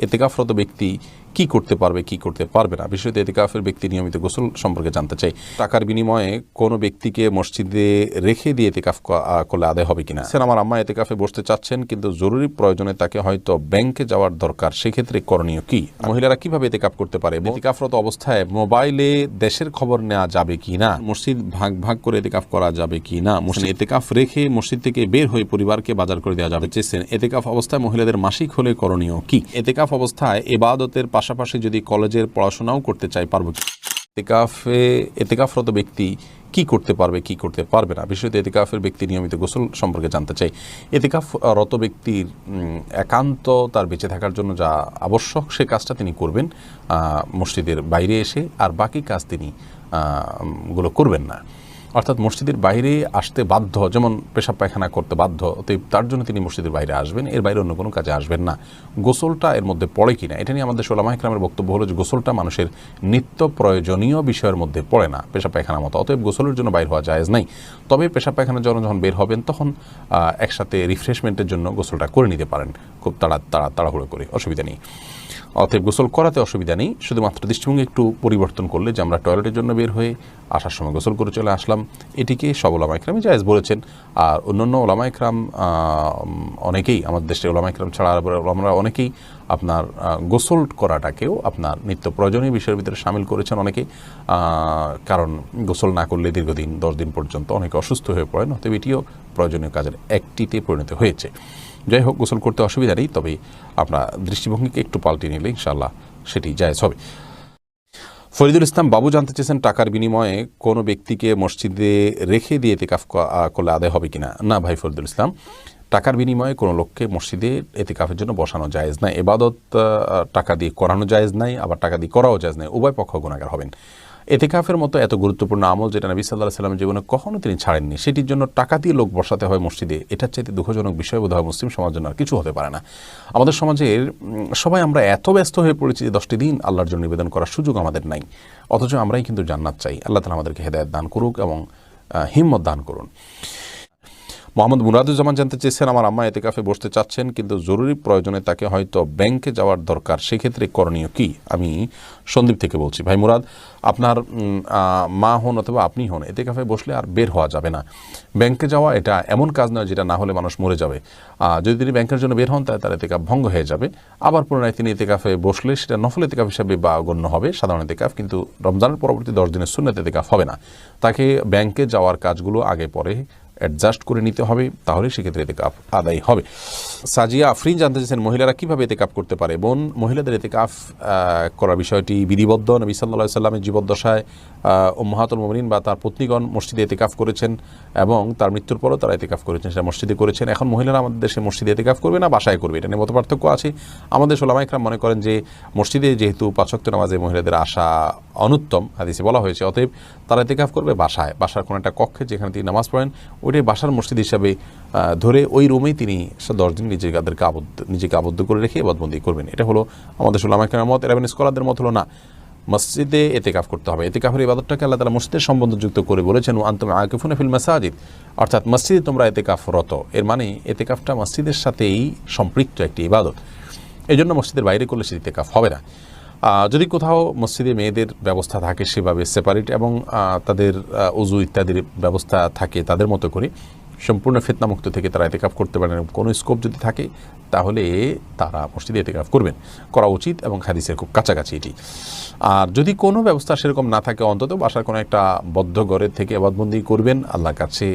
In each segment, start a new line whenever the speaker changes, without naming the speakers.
এতেকাফরত ব্যক্তি কি করতে পারবে কি করতে পারবে না? বিশেষত এতেকাফের ব্যক্তি নিয়মিত গোসল সম্পর্কে জানতে চাই টাকার বিনিময়ে কোনো ব্যক্তিকে মসজিদে রেখে দিয়ে এতেকাফ করলে আদায় হবে কিনা? স্যার আমার আম্মা এতেকাফে বসতে চাচ্ছেন কিন্তু জরুরি প্রয়োজনে তাকে হয়তো ব্যাংকে যাওয়ার দরকার। সেক্ষেত্রে করণীয় কি? মহিলারা কীভাবে এতেকাফ করতে পারে? এতেকাফরত অবস্থায় মোবাইলে দেশের খবর নেওয়া যাবে কি না মসজিদ ভাগ ভাগ করে এতেকাফ করা যাবে কি না মসজিদ এতেকাফ রেখে মসজিদ থেকে বের হয়ে পরিবারকে বাজার করে দেওয়া যাবে। চেয়েছেন এতেকাফ অবস্থায় মহিলাদের মাসিক হলে করণীয় কি? এতেকাফ অবস্থায় এবাদতের পাশাপাশি যদি কলেজের পড়াশোনাও করতে চাই পারব কি? এতেকাফে, এতেকাফরত ব্যক্তি কি করতে পারবে, কি করতে পারবে না বিশেষত এতেকাফের ব্যক্তি নিয়মিত গোসল সম্পর্কে জানতে চাই এতেকাফ রত ব্যক্তির একান্ত তার বেঁচে থাকার জন্য যা আবশ্যক, সে কাজটা তিনি করবেন মসজিদের বাইরে এসে, আর বাকি কাজ তিনি গুলো করবেন না অর্থাৎ মসজিদের বাইরে আসতে বাধ্য, যেমন পেশাব পায়খানা করতে বাধ্য, অতএব তার জন্য তিনি মসজিদের বাইরে আসবেন, এর বাইরে অন্য কোনো কাজে আসবেন না। গোসলটা এর মধ্যে পড়ে কিনা, এটা নিয়ে আমাদের সোলামা ইকরামের বক্তব্য হলো যে গোসলটা মানুষের নিত্য প্রয়োজনীয় বিষয়ের মধ্যে পড়ে না, পেশাব পায়খানা মতো, অতএব গোসলের জন্য বাইর হওয়া জায়েজ নাই। তবে পেশাব পায়খানার জন্য যখন বের হবেন, তখন একসাথে রিফ্রেশমেন্টের জন্য গোসলটা করে নিতে পারেন, খুব তাড়া তাড়া, তাড়াহুড়ো করে, অসুবিধা নেই। অতএব গোসল করাতে অসুবিধা নেই, শুধুমাত্র দৃষ্টিভঙ্গি একটু পরিবর্তন করলে যে আমরা টয়লেটের জন্য বের হয়ে আসার সময় গোসল করে চলে আসলাম, এটিকে সব ওলামা ইকরামই জায়েজ বলেছেন। আর অন্যান্য ওলামা ইকরাম অনেকেই, আমাদের দেশে ওলামা ইকরাম ছাড়া আমরা অনেকেই আপনার গোসল করাটাকেও আপনার নিত্য প্রয়োজনীয় বিষয়ের ভিতরে সামিল করেছেন অনেকে। কারণ গোসল না করলে দীর্ঘদিন, দশ দিন পর্যন্ত অনেকে অসুস্থ হয়ে পড়েন, অতএব এটিও প্রয়োজনীয় কাজের একটিতে পরিণত হয়েছে। যাই হোক, গোসল করতে অসুবিধা নেই, তবে আপনার দৃষ্টিভঙ্গিকে একটু পাল্টে নিলে ইনশাল্লাহ সেটি জায়েজ হবে। ফরিদুল ইসলাম, বাবু জানতে চেয়েছেন টাকার বিনিময়ে কোনো ব্যক্তিকে মসজিদে রেখে দিয়ে এতেকাফ করলে আদায় হবে কিনা। না ভাই ফরিদুল ইসলাম, টাকার বিনিময়ে কোনো লোককে মসজিদে এতেকাফের জন্য বসানো জায়েজ নাই। এবাদত টাকা দিয়ে করানো জায়েজ নাই, আবার টাকা দিয়ে করাও জায়েজ নাই। উভয় পক্ষ গুণাগার হবেন। এতেকাফের মতো এত গুরুত্বপূর্ণ আমল যেটা নবী সাল্লাহ সাল্লামের জীবনে কখনো তিনি ছাড়েননি, সেটির জন্য টাকা দিয়ে লোক বসাতে হয় মসজিদে, এটার চাইতে দুঃখজনক বিষয় বোধ হয় মুসলিম সমাজের জন্য আর কিছু হতে পারে না। আমাদের সমাজের সবাই আমরা এত ব্যস্ত হয়ে পড়েছি যে দশটি দিন আল্লাহর জন্য নিবেদন করার সুযোগ আমাদের নাই। অথচ আমরাই কিন্তু জান্নাত চাই। আল্লাহ তালা আমাদেরকে হেদায়ত দান করুক এবং হিম্মত দান করুন। মোহাম্মদ মুরাদুজ্জামান জানতে চেয়েছেন, আমার আম্মা এতেকাফে বসতে চাচ্ছেন, কিন্তু জরুরি প্রয়োজনে তাকে হয়তো ব্যাংকে যাওয়ার দরকার। সেক্ষেত্রে করণীয় কি? আমি সন্দীপ থেকে বলছি, ভাই মুরাদ, আপনার মা হন অথবা আপনি হন, এতেকাফে বসলে আর বের হওয়া যাবে না। ব্যাংকে যাওয়া এটা এমন কাজ নয় যেটা না হলে মানুষ মরে যাবে। যদি তিনি ব্যাংকের জন্য বের হন, তাহলে তার এতেকাফ ভঙ্গ হয়ে যাবে। আবার পুনরায় তিনি এতেকাফে বসলে সেটা নফল এতেকাফ হিসাবে বা গণ্য হবে, সাধারণ এতে এতেকাফ, কিন্তু রমজানের পরবর্তী দশ দিনের শূন্য এতে এতেকাফ হবে না। তাকে ব্যাংকে যাওয়ার কাজগুলো আগে পরে অ্যাডজাস্ট করে নিতে হবে, তাহলে সেক্ষেত্রে এতে কাপ আদায় হবে। সাজিয়া আফরিন জানতে চাইছেন মহিলারা কীভাবে এতে কাপ করতে পারে? বোন, মহিলাদের এতে কাফ করার বিষয়টি বিধিবদ্ধ। নবী সাল্লাহ সাল্লামের জীবদ্দশায় ওম্মাহাতুল মমিন বা তার পত্নীগণ মসজিদে এতে কাফ করেছেন এবং তার মৃত্যুর পরও তারা এতে কাফ করেছেন, সেটা মসজিদে করেছেন। এখন মহিলারা আমাদের দেশে মসজিদে এতে কাফ করবে না, বাসায় করবে? এটা নিয়ে মত পার্থক্য আছে। আমাদের সোলামা ইকরাম মনে করেন যে, মসজিদে যেহেতু পাঁচক্ত নামাজে মহিলাদের আসা অনুত্তম, হাদিসে বলা হয়েছে, অতএব তারা এতে কাফ করবে বাসায়। বাসার কোনো একটা কক্ষে যেখানে তিনি নামাজ পড়েন ওইটাই বাসার মসজিদ হিসাবে ধরে ওই রুমেই তিনি দশ দিন নিজেদেরকে আবদ্ধ, নিজেকে আবদ্ধ করে রেখে এবাদবন্দি করবেন। এটা হলো আমাদের সোলামা ইকরামের মত, এরাবেন স্কলারদের মত হলো না। মসজিদে এতেকাফ করতে হবে। এতেকাফের ইবাদতটাকে আল্লাহ তালা মসজিদের সম্বন্ধযুক্ত করে বলেছেন ও আন্তমে আকিফুন ফিল মাসাজিদ। অর্থাৎ মসজিদে তোমরা এতেকাফ রত এর মানে এতেকাফটা মসজিদের সাথেই সম্পৃক্ত একটি ইবাদত। এই জন্য মসজিদের বাইরে করলে সে ইতেকাফ হবে না। যদি কোথাও মসজিদে মেয়েদের ব্যবস্থা থাকে সেভাবে সেপারেট এবং তাদের উজু ইত্যাদির ব্যবস্থা থাকে তাদের মতো করে সম্পূর্ণ ফেতনামুক্ত থেকে তারা এতেকাফ করতে পারেন কোনো স্কোপ যদি থাকে, তাহলে তারা মসজিদে এতেকাফ করবেন। করা উচিত এবং হাদিসের খুব কাছাকাছি এটি। আর যদি কোনো ব্যবস্থা সেরকম না থাকে, অন্তত বাসার কোনো একটা বদ্ধ ঘরের থেকে আবাদবন্দি করবেন, আল্লাহর কাছে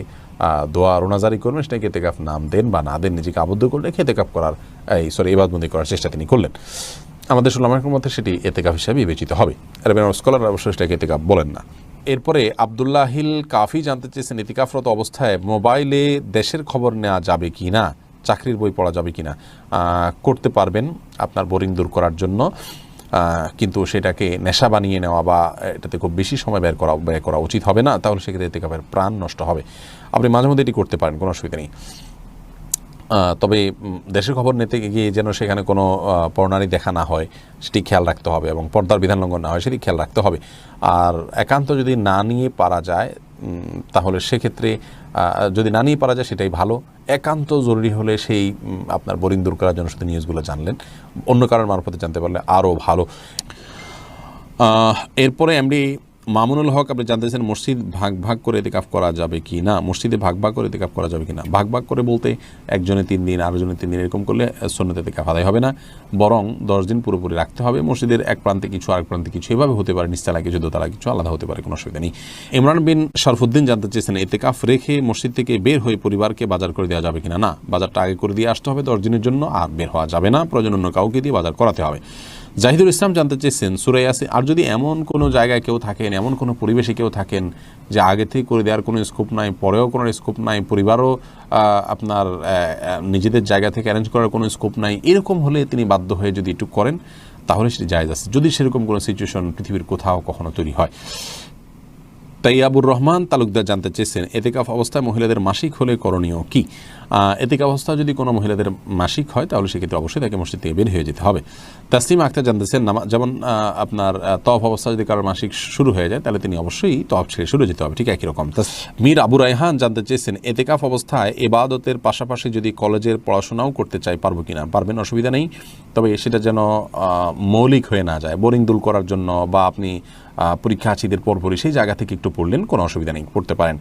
দোয়া রোনাজারি করবেন, সেটাকে এতেকাফ নাম দেন বা না দেন, নিজেকে আবদ্ধ করলে এতেকাফ করার, এই সরি এবাদবন্দি করার চেষ্টা তিনি করলেন। আমাদের সুলামের মধ্যে সেটি এতেকাফ হিসাবে বিবেচিত হবে। এরবেন স্কলার অবশ্যই সেটাকে এতেকাফ বলেন না। এরপরে আবদুল্লাহিল কাফি জানতে চেয়েছেন ইতিকাফরত অবস্থায় মোবাইলে দেশের খবর নেওয়া যাবে কি না চাকরির বই পড়া যাবে কি না করতে পারবেন আপনার বোরিং দূর করার জন্য। কিন্তু সেটাকে নেশা বানিয়ে নেওয়া বা এটাতে খুব বেশি সময় ব্যয় করা ব্যয় করা উচিত হবে না। তাহলে সেক্ষেত্রে এতেকাফের প্রাণ নষ্ট হবে। আপনি মাঝে মধ্যে এটি করতে পারেন, কোনো অসুবিধা নেই। তবে দেশের খবর নিতে গিয়ে যেন সেখানে কোনো আহ, পরনারী দেখা না হয় সেটি খেয়াল রাখতে হবে এবং পর্দার বিধান লঙ্ঘন না হয় সেটি খেয়াল রাখতে হবে। আর একান্ত যদি না নিয়ে পারা যায় তাহলে সেক্ষেত্রে যদি না নিয়ে পারা যায় সেটাই ভালো। একান্ত জরুরি হলে সেই আপনার বোরিং দূর করার জন্য শুধু নিউজগুলো জানলেন। অন্য কারণ মারফতে জানতে পারলে আরও ভালো। এরপরে এমডি মামুনুল হক, আপনি জানতে জানতেছেন মসজিদ ভাগ ভাগ করে এতেকাফ করা যাবে কি না মসজিদে ভাগ ভাগ করে এতেকাফ করা যাবে কি না ভাগ ভাগ করে বলতে একজনে তিন দিন, আরেকজনে তিন দিন এরকম করলে সন্ন্যত এতেকাফ আদায় হবে না। বরং দশ দিন পুরোপুরি রাখতে হবে। মসজিদের এক প্রান্তে কিছু, আরেক প্রান্তে কিছু এভাবে হতে পারে। নিচতলা কিছু দোতলা কিছু আলাদা হতে পারে, কোনো অসুবিধা নেই। ইমরান বিন শরফুদ্দিন জানতে চেয়েছেন এতেকাফ রেখে মসজিদ থেকে বের হয়ে পরিবারকে বাজার করে দেওয়া যাবে কিনা? না, বাজারটা আগে করে দিয়ে আসতে হবে দশ দিনের জন্য, আর বের হওয়া যাবে না। প্রয়োজন অন্য কাউকে দিয়ে বাজার করাতে হবে। জাহিদুল ইসলাম জানতে চেয়েছেন সুরাই আর যদি এমন কোনো জায়গায় কেউ থাকেন, এমন কোনো পরিবেশে কেউ থাকেন যে আগে থেকে করে দেওয়ার কোনো স্কোপ নাই, পরেও কোনো স্কোপ নাই, পরিবারও আপনার নিজেদের জায়গা থেকে অ্যারেঞ্জ করার কোনো স্কোপ নাই, এরকম হলে তিনি বাধ্য হয়ে যদি একটু করেন, তাহলে সেটি জায়জ আছে। যদি সেরকম কোনো সিচুয়েশন পৃথিবীর কোথাও কখনো তৈরি হয়। তাইয়াবুর রহমান তালুকদার জানতে চেয়েছেন এতেকাফ অবস্থায় মহিলাদের মাসিক হলে করণীয় কি? এতেকাফ অবস্থায় যদি কোনো মহিলাদের মাসিক হয় তাহলে সেক্ষেত্রে অবশ্যই তাকে মসজিদ থেকে বের হয়ে যেতে হবে। তাসলিম আক্তার জানতেছেন নামা যেমন আপনার তফ অবস্থা যদি কারোর মাসিক শুরু হয়ে যায় তাহলে তিনি অবশ্যই তফ ছেড়ে শুরু যেতে হবে ঠিক একই রকম। মীর আবু রায়হান জানতে চেয়েছেন এতেকাফ অবস্থায় এবাদতের পাশাপাশি যদি কলেজের পড়াশোনাও করতে চাই পারব কিনা? পারবেন অসুবিধা নেই। তবে সেটা যেন মৌলিক হয়ে না যায়। বোরিং দূর করার জন্য বা আপনি পরীক্ষা আছে পরপরই সেই জায়গা থেকে একটু পড়লেন কোনো অসুবিধা নেই পড়তে পারেন।